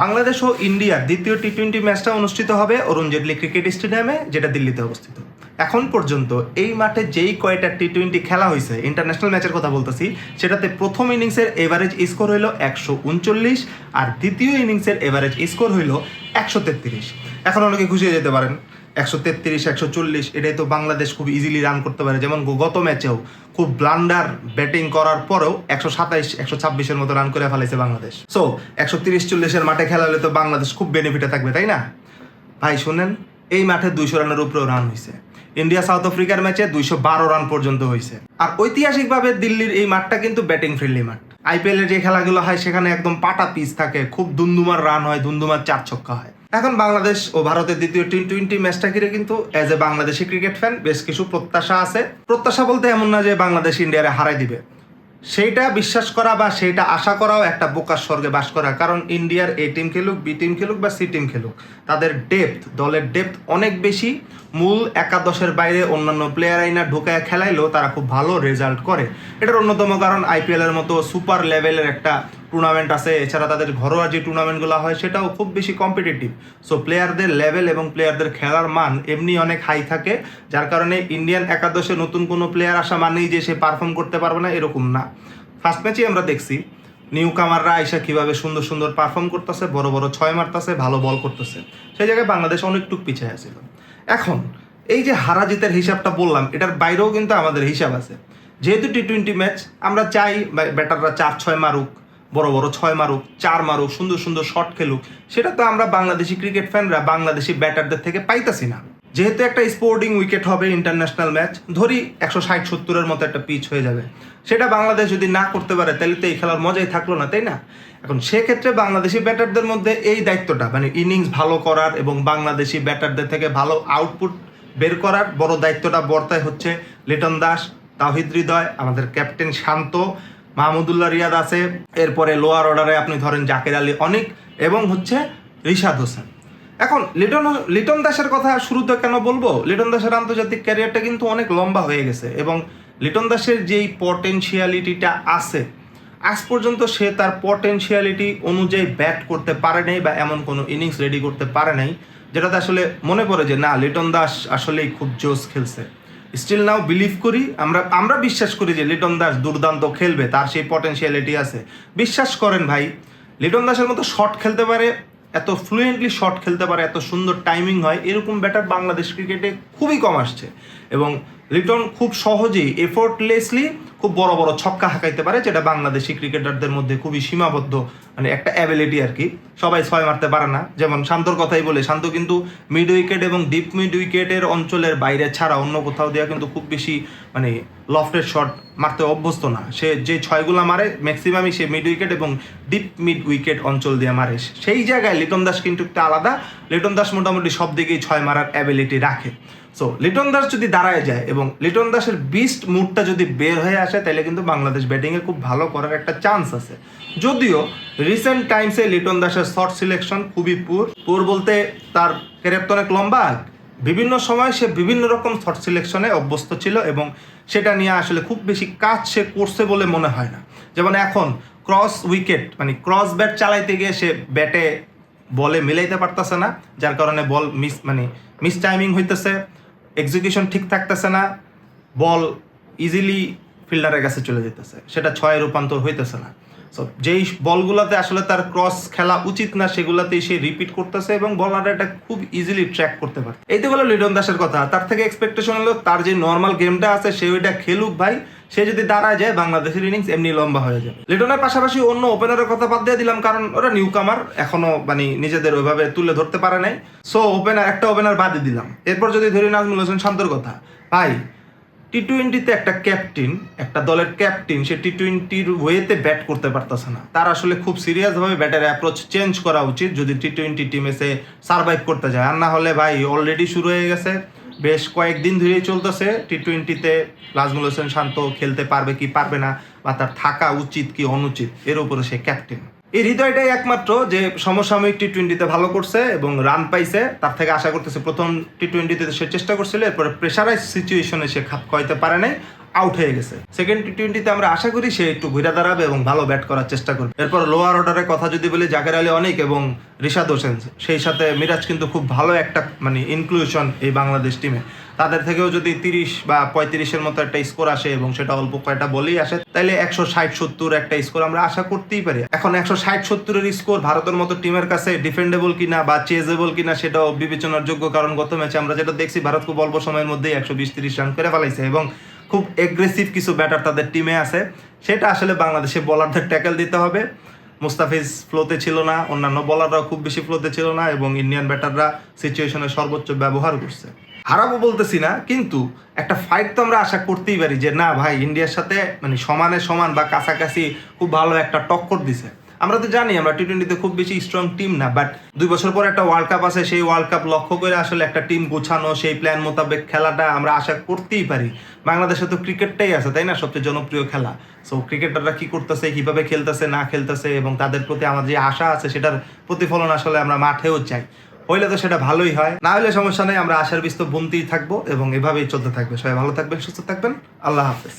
বাংলাদেশ ও ইন্ডিয়ার দ্বিতীয় T twenty ম্যাচটা অনুষ্ঠিত হবে অরুণ জেটলি ক্রিকেট স্টেডিয়ামে, যেটা দিল্লিতে অবস্থিত। এখন পর্যন্ত এই মাঠে যেই কয়টা টি টোয়েন্টি খেলা হয়েছে ইন্টারন্যাশনাল ম্যাচের কথা বলতেছি, সেটাতে প্রথম ইনিংসের এভারেজ স্কোর হইল একশো উনচল্লিশ আর দ্বিতীয় ইনিংসের এভারেজ স্কোর হইল একশো তেত্রিশ। এখন অনেকে খুশিয়ে যেতে পারেন। একশো তেত্রিশ, একশো চল্লিশ, এটাই তো বাংলাদেশ খুব ইজিলি রান করতে পারে। যেমন গত ম্যাচেও খুব ব্লান্ডার ব্যাটিং করার পরেও একশো সাতাইশ, একশো ছাব্বিশের মতো রান করে ফেলাইছে বাংলাদেশ। সো একশো তিরিশ, চল্লিশের মাঠে খেলা হলে তো বাংলাদেশ খুব বেনিফিটে থাকবে, তাই না? ভাই, শুনেন, এই মাঠে দুইশো রানের উপরেও রান হয়েছে ইন্ডিয়া, সাউথ আফ্রিকার ম্যাচে দুইশো বারো রান পর্যন্ত হয়েছে আর ঐতিহাসিকভাবে দিল্লির এই মাঠটা কিন্তু ব্যাটিং ফ্রেন্ডলি মাঠ। আইপিএল এর যে খেলাগুলো হয়, সেখানে একদম পাটা পিচ থাকে, খুব দুন্দুমার রান হয় দুন্দুমার চার ছক্কা হয়। এখন বাংলাদেশ ও ভারতের দ্বিতীয় টি টোয়েন্টি ম্যাচটা ঘিরে কিন্তু as a Bangladeshi cricket fan বেশ কিছু প্রত্যাশা আছে। প্রত্যাশা বলতে এমন না যে বাংলাদেশ ইন্ডিয়ারে হারাই দিবে। সেইটা বিশ্বাস করা বা সেইটা আশা করাও একটা বোকার স্বর্গে বাস করা। কারণ ইন্ডিয়ার এ টিম খেলুক বি টিম খেলুক বা সি টিম খেলুক, তাদের ডেপথ দলের ডেপথ অনেক বেশি। মূল একাদশের বাইরে অন্যান্য প্লেয়ার আইনা ঢুকায় খেলাইলেও তারা খুব ভালো রেজাল্ট করে। এটার অন্যতম কারণ আইপিএল এর মতো সুপার লেভেলের একটা টুর্নামেন্ট আছে, এছাড়া তাদের ঘরোয়া যে টুর্নামেন্টগুলো হয় সেটাও খুব বেশি কম্পিটিটিভ সো প্লেয়ারদের লেভেল এবং প্লেয়ারদের খেলার মান এমনি অনেক হাই থাকে, যার কারণে ইন্ডিয়ান একাদশে নতুন কোনো প্লেয়ার আসা মানেই যে সে পারফর্ম করতে পারবে না, এরকম না। ফার্স্ট ম্যাচেই আমরা দেখছি নিউ কামাররা আইসা কীভাবে সুন্দর সুন্দর পারফর্ম করতেছে, বড় বড় ছয় মারতেছে, ভালো বল করতেছে। সেই জায়গায় বাংলাদেশ অনেকটুক পিছিয়ে আছিল এখন, এই যে হারা জিতের হিসাবটা বললাম, এটার বাইরেও কিন্তু আমাদের হিসাব আছে। যেহেতু টি টোয়েন্টি ম্যাচ আমরা চাই ব্যাটাররা চার ছয় মারুক বড় বড় ছয় মারুক, চার মারুক, সুন্দর সুন্দর শট খেলুক, সেটা তো আমরা বাংলাদেশি ক্রিকেট ফ্যানরা বাংলাদেশি ব্যাটারদের থেকে পাইতাছি না। যেহেতু একটা স্পোর্টিং উইকেট হবে ইন্টারন্যাশনাল ম্যাচ ধরি একশো ষাট সত্তরের মতো একটা পিচ হয়ে যাবে। সেটা বাংলাদেশ যদি না করতে পারে, তাহলে তো এই খেলার মজাই থাকল না, তাই না? এখন সেক্ষেত্রে বাংলাদেশি ব্যাটারদের মধ্যে এই দায়িত্বটা মানে ইনিংস ভালো করার এবং বাংলাদেশি ব্যাটারদের থেকে ভালো আউটপুট বের করার বড় দায়িত্বটা বর্তায় হচ্ছে লিটন দাস তাহিদ হৃদয়, আমাদের ক্যাপ্টেন শান্ত মাহমুদুল্লাহ রিয়াদ আছে, এরপরে লোয়ার অর্ডারে আপনি ধরেন জাকের আলী অনেক এবং হচ্ছে রিশাদ হোসেন। এখন, লিটন লিটন দাসের কথা শুরুতে কেন বলব? লিটন দাসের আন্তর্জাতিক ক্যারিয়ারটা কিন্তু অনেক লম্বা হয়ে গেছে এবং লিটন দাসের যেই পটেনশিয়ালিটিটা আছে, আজ পর্যন্ত সে তার পটেনশিয়ালিটি অনুযায়ী ব্যাট করতে পারে নাই বা এমন কোনো ইনিংস রেডি করতে পারে নাই, যেটাতে আসলে মনে পড়ে যে, না, লিটন দাস আসলেই খুব জোস খেলছে। স্টিল নাও বিলিভ করি, আমরা আমরা বিশ্বাস করি যে লিটন দাস দুর্দান্ত খেলবে, তার সেই পটেন্সিয়ালিটি আছে। বিশ্বাস করেন ভাই, লিটন দাসের মতো শট খেলতে পারে, এত ফ্লুয়েন্টলি শট খেলতে পারে, এত সুন্দর টাইমিং হয়, এরকম ব্যাটার বাংলাদেশ ক্রিকেটে খুবই কম আসছে। এবং লিটন খুব সহজেই এফোর্টলেসলি খুব বড় বড় ছক্কা হাঁকাইতে পারে, যেটা বাংলাদেশি ক্রিকেটারদের মধ্যে খুবই সীমাবদ্ধ মানে একটা অ্যাবিলিটি আর কি। সবাই ছয় মারতে পারে না। যেমন শান্তর কথাই বলে, শান্ত কিন্তু মিড উইকেট এবং ডিপ মিড উইকেটের অঞ্চলের বাইরে ছাড়া অন্য কোথাও দেওয়া কিন্তু খুব বেশি মানে লফটের শট মারতে অভ্যস্ত না। সে যে ছয়গুলা মারে ম্যাক্সিমামই সে মিড উইকেট এবং ডিপ মিড উইকেট অঞ্চল দিয়ে মারে। সেই জায়গায় লিটন দাস কিন্তু একটা আলাদা। লিটন দাস মোটামুটি সব দিকেই ছয় মারার অ্যাবিলিটি রাখে। সো লিটন দাস যদি দাঁড়ায় যায় এবং লিটন দাসের বিস্ট মুডটা যদি বের হয়ে আসে তাহলে কিন্তু বাংলাদেশ ব্যাটিংয়ে খুব ভালো করার একটা চান্স আছে। যদিও রিসেন্ট টাইমসে লিটন দাসের শর্ট সিলেকশন খুবই পুর পুর বলতে তার ক্যারিয়ার অনেক লম্বা। বিভিন্ন সময় সে বিভিন্ন রকম শর্ট সিলেকশনে অভ্যস্ত ছিল এবং সেটা নিয়ে আসলে খুব বেশি কাজ সে করছে বলে মনে হয় না। যেমন এখন ক্রস উইকেট মানে ক্রস ব্যাট চালাইতে গিয়ে সে ব্যাটে বলে মিলাইতে পারতেছে না, যার কারণে বল মিস মানে মিস টাইমিং হইতেছে এক্সিকিউশন ঠিক থাকতেছে না বল ইজিলি ফিল্ডারের কাছে চলে যেতেছে। সেটা ছয়ে রূপান্তর হইতেছে না। সো যেই বলগুলোতে আসলে তার ক্রস খেলা উচিত না, সেগুলাতেই সে রিপিট করতেছে এবং বলার এটা খুব ইজিলি ট্র্যাক করতে পারে। এই তো হলো লিটন দাসের কথা। তার থেকে এক্সপেকটেশন হলো তার যে নর্মাল গেমটা আছে, সে ওইটা খেলুক ভাই। সে যদি দাঁড়ায় যায়, বাংলাদেশের ইনিংস এমনি লম্বা হয়ে যাবে। লিটনের পাশাপাশি অন্য ওপেনারের কথা বাদ দিয়ে দিলাম, কারণ ওরা নিউ কামার এখনও মানে নিজেদের ওইভাবে তুলে ধরতে পারে নাই। সো ওপেনার একটা ওপেনার বাদই দিলাম। এরপর যদি ধরি নাজমুল হোসেন শান্তর কথা। ভাই টি টোয়েন্টিতে একটা ক্যাপ্টেন একটা দলের ক্যাপ্টেন সে টি টোয়েন্টির ওয়েতে ব্যাট করতে পারতেছে না। তার আসলে খুব সিরিয়াসভাবে ব্যাটের অ্যাপ্রোচ চেঞ্জ করা উচিত, যদি টি টোয়েন্টি টিমে সে সার্ভাইভ করতে যায়। আর না হলে ভাই অলরেডি শুরু হয়ে গেছে। বেশ কয়েকদিন ধরেই চলতেছে। টি টোয়েন্টিতে নাজমুল হোসেন শান্ত খেলতে পারবে কি পারবে না, বা তার থাকা উচিত কি অনুচিত, এর উপরে সে ক্যাপ্টেন এই হৃদয়টাই একমাত্র যে সমসাময়িক টি টোয়েন্টিতে ভালো করছে এবং রান পাইছে। তার থেকে আশা করতেছে প্রথম টি টোয়েন্টিতে সে চেষ্টা করছিল, এরপরে প্রেশারাইজ সিচুয়েশনে সে খাপ খাইতে পারে নাই। আউট হয়ে গেছে। সেকেন্ড টি টোয়েন্টিতে আমরা আশা করি সে একটু ঘুরে দাঁড়াবে এবং ভালো ব্যাট করার চেষ্টা করবে। এরপর লোয়ার অর্ডারের কথা যদি বলি, জাকের আলী অনেক এবং রিশাদ হোসেন, সেই সাথে মিরাজ কিন্তু খুব ভালো একটা মানে ইনক্লুশন এই বাংলাদেশ টিমে তাদের থেকেও যদি তিরিশ বা পঁয়ত্রিশের মতো একটা স্কোর আসে এবং সেটা অল্প কয়টা বলেই আসে তাহলে একশো ষাট সত্তর একটা স্কোর আমরা আশা করতেই পারি। এখন একশো ষাট সত্তরের স্কোর ভারতের মতো টিমের কাছে ডিফেন্ডেবল কিনা বা চেজেবল কিনা সেটাও বিবেচনার যোগ্য, কারণ গত ম্যাচে আমরা যেটা দেখছি, ভারত খুব অল্প সময়ের মধ্যেই একশো বিশ তিরিশ রান করে ফেলাইছে এবং খুব এগ্রেসিভ কিছু ব্যাটার তাদের টিমে আছে। সেটা আসলে বাংলাদেশে বলারদের ট্যাকেল দিতে হবে। মুস্তাফিজ ফ্লোতে ছিল না, অন্যান্য বলাররাও খুব বেশি ফ্লোতে ছিল না এবং ইন্ডিয়ান ব্যাটাররা সিচুয়েশনের সর্বোচ্চ ব্যবহার করছে। হারাবো বলতেছি না, কিন্তু একটা ফাইট তো আমরা আশা করতেই পারি যে না ভাই ইন্ডিয়ার সাথে মানে সমানে সমান বা কাছাকাছি খুব ভালো একটা টক্কর দিছে। আমরা তো জানি, আমরা টি টোয়েন্টিতে খুব বেশি স্ট্রং টিম না বাট দুই বছর পর একটা ওয়ার্ল্ড কাপ আছে, সেই ওয়ার্ল্ড কাপ লক্ষ্য করে আসলে একটা টিম গোছানো, সেই প্ল্যান মোতাবেক খেলাটা আমরা আশা করতেই পারি। বাংলাদেশে তো ক্রিকেটটাই আছে, তাই না? সবচেয়ে জনপ্রিয় খেলা। সো ক্রিকেটাররা কি করতেছে, কীভাবে খেলতেছে, না খেলতেছে, এবং তাদের প্রতি আমাদের যে আশা আছে, সেটার প্রতিফলন আসলে আমরা মাঠেও চাই। হইলে তো সেটা ভালোই হয়। না হলে সমস্যা নেই, আমরা আশার বিস্তর বুনতেই থাকব, এবং এভাবেই চলতে থাকবে। সবাই ভালো থাকবেন, সুস্থ থাকবেন। আল্লাহ হাফেজ।